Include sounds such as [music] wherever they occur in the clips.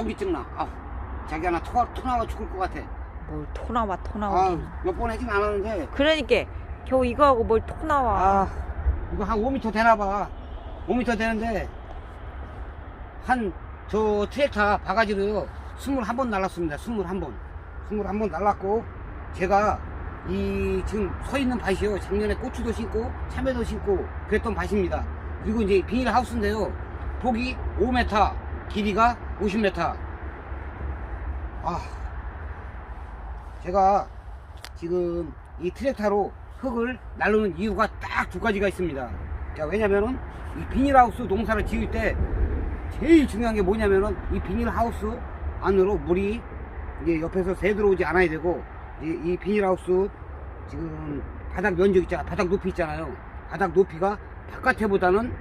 현기증 나. 아, 자기야 나 토, 토 나와 죽을 것 같아. 뭘 토 나와 토 아, 몇 번 하진 않았는데. 그러니까 겨우 이거 하고 뭘토 나와 아, 이거 한 5m 되나 봐. 5m 되는데 한 저 트랙터 바가지로요. 21번 날랐습니다. 21번. 21번 날랐고 제가 이 지금 서 있는 밭이요. 작년에 고추도 심고 참외도 심고 그랬던 밭입니다. 그리고 이제 비닐 하우스인데요. 폭이 5m, 길이가 50m. 아, 제가 지금 이 트랙터로 흙을 나르는 이유가 딱 두 가지가 있습니다. 자, 왜냐면은 이 비닐하우스 농사를 지을 때 제일 중요한 게 뭐냐면은 이 비닐하우스 안으로 물이 이제 옆에서 새 들어오지 않아야 되고 이, 이 비닐하우스 지금 바닥 면적 있잖아. 바닥 높이 있잖아요. 바닥 높이가 바깥에보다는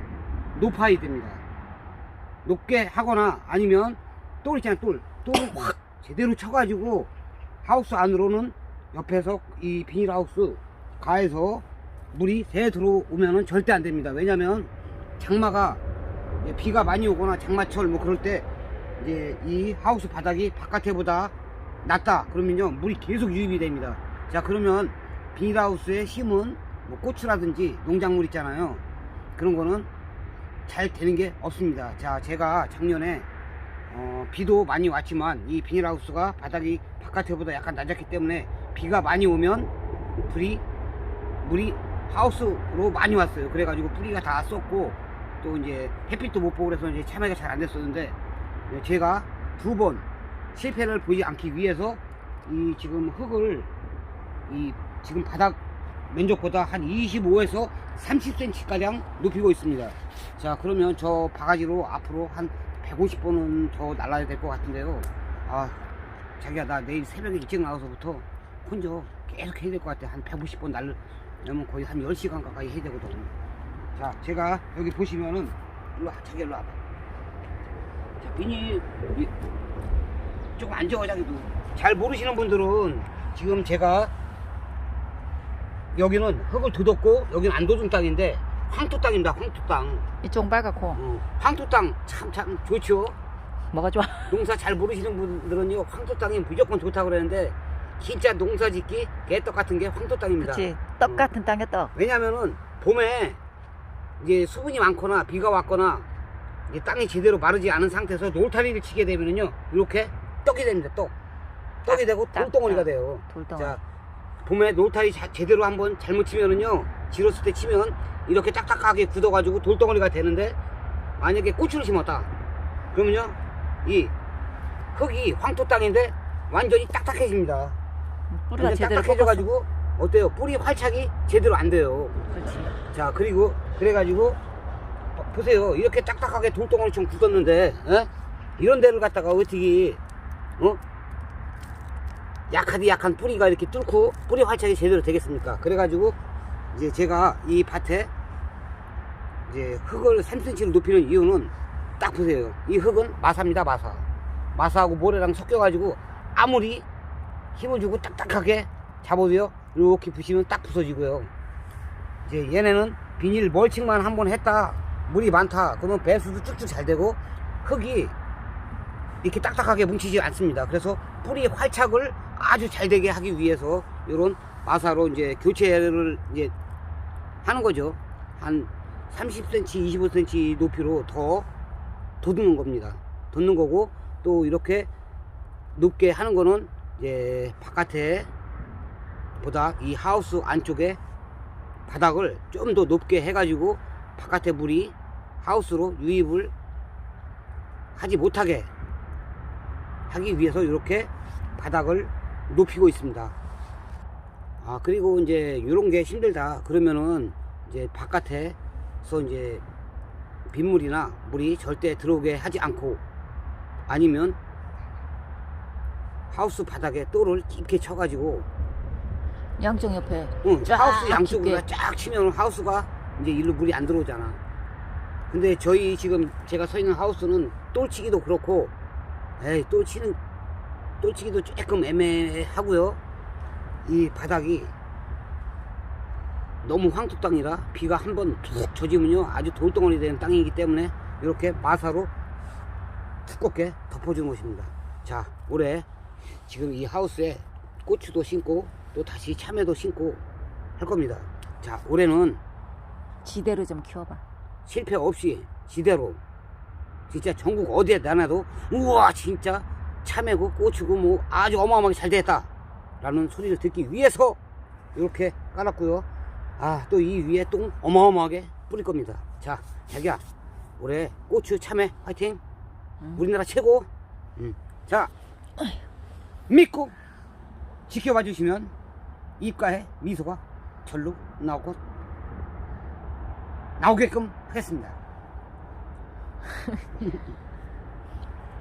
높아야 됩니다. 높게 하거나 아니면 똘 있잖아, 똘. 똘을 확 제대로 쳐가지고 하우스 안으로는 옆에서 이 비닐 하우스 가에서 물이 새 들어오면은 절대 안 됩니다. 왜냐면 장마가 비가 많이 오거나 장마철 뭐 그럴 때 이제 이 하우스 바닥이 바깥에보다 낮다 그러면요 물이 계속 유입이 됩니다. 자 그러면 비닐하우스에 심은 뭐 고추라든지 농작물 있잖아요. 그런 거는 잘 되는 게 없습니다. 자 제가 작년에 어, 비도 많이 왔지만 이 비닐하우스가 바닥이 바깥에보다 약간 낮았기 때문에 비가 많이 오면 불이 물이 하우스로 많이 왔어요. 그래가지고 뿌리가 다 썩고 또 이제 햇빛도 못 보고 그래서 이제 참외가 잘 안 됐었는데 네, 제가 두 번 실패를 보지 않기 위해서 이 지금 흙을 이 지금 바닥 면적보다 한 25에서 30cm 가량 높이고 있습니다. 자 그러면 저 바가지로 앞으로 한 150번은 더 날라야 될 것 같은데요. 아 자기야 나 내일 새벽에 일찍 나와서부터 혼자 계속 해야 될 것 같아. 한 150번 날려면 거의 한 10시간 가까이 해야 되거든. 자 제가 여기 보시면은 일로 와 자기 일로 와봐. 자 이- 조금 앉아가 자기도. 잘 모르시는 분들은 지금 제가 여기는 흙을 돋았고 여기는 안 돋은 땅인데 황토 땅입니다. 황토 땅. 이쪽 빨갛고 어, 황토 땅참참 좋죠. 뭐가 좋아 농사 잘 모르시는 분들은요 황토 땅이 무조건 좋다고 그러는데 진짜 농사 짓기 개떡 같은 게 황토 땅입니다. 그치 떡 같은 땅에 떡 왜냐면은 봄에 이제 수분이 많거나 비가 왔거나 이제 땅이 제대로 마르지 않은 상태에서 놀타리를 치게 되면은요 이렇게 떡이 됩니다. 떡. 떡이 되고 딱, 돌덩어리가 딱. 돼요. 돌덩어리 자 봄에 놀타리 자- 제대로 한번 잘못 치면은요 지렀을 때 치면 이렇게 딱딱하게 굳어가지고 돌덩어리가 되는데 만약에 고추를 심었다. 그러면요 이 흙이 황토 땅인데 완전히 딱딱해집니다. 뿌리가 완전 제대로 딱딱해져가지고 어때요? 뿌리 활착이 제대로 안 돼요. 그렇지. 자 그리고 그래가지고 어, 보세요. 이렇게 딱딱하게 돌덩어리처럼 굳었는데 에? 이런 데를 갖다가 어떻게 어? 약하디 약한 뿌리가 이렇게 뚫고 뿌리 활착이 제대로 되겠습니까? 그래가지고 이제 제가 이 밭에 이제 흙을 3cm로 높이는 이유는 딱 보세요. 이 흙은 마사입니다 마사. 마사하고 모래랑 섞여가지고 아무리 힘을 주고 딱딱하게 잡아도요 이렇게 부시면 딱 부서지고요. 이제 얘네는 비닐 멀칭만 한 번 했다 물이 많다 그러면 배수도 쭉쭉 잘 되고 흙이 이렇게 딱딱하게 뭉치지 않습니다. 그래서 뿌리 활착을 아주 잘 되게 하기 위해서 이런 마사로 이제 교체를 이제 하는 거죠. 한 30cm 25cm 높이로 더 돋는 겁니다. 돋는 거고 또 이렇게 높게 하는 거는 이제 바깥에 보다 이 하우스 안쪽에 바닥을 좀 더 높게 해가지고 바깥에 물이 하우스로 유입을 하지 못하게 하기 위해서 이렇게 바닥을 높이고 있습니다. 아 그리고 이제 이런 게 힘들다 그러면은 이제 바깥에서 이제 빗물이나 물이 절대 들어오게 하지 않고 아니면 하우스 바닥에 또를 깊게 쳐가지고 양쪽 옆에 응, 쫙 하우스 양쪽으로 깊게. 쫙 치면 하우스가 이제 일로 물이 안 들어오잖아. 근데 저희 지금 제가 서 있는 하우스는 똘치기도 그렇고, 에이, 똘치는, 똘치기도 조금 애매하고요. 이 바닥이 너무 황토 땅이라 비가 한번툭 젖으면요 아주 돌덩어리 되는 땅이기 때문에 이렇게 마사로 두껍게 덮어주는 것입니다. 자, 올해 지금 이 하우스에 고추도 심고 또 다시 참외도 심고 할 겁니다. 자, 올해는 지대로 좀 키워봐. 실패 없이 지대로 진짜 전국 어디에 나놔도 우와 진짜 참외고 고추고 뭐 아주 어마어마하게 잘 됐다 라는 소리를 듣기 위해서 이렇게 깔았고요 아 또 이 위에 똥 어마어마하게 뿌릴 겁니다 자 자기야 올해 고추 참외 화이팅 응. 우리나라 최고 음. 자 믿고 지켜봐 주시면 입가에 미소가 절로 나오고 나오게끔 하겠습니다. [laughs]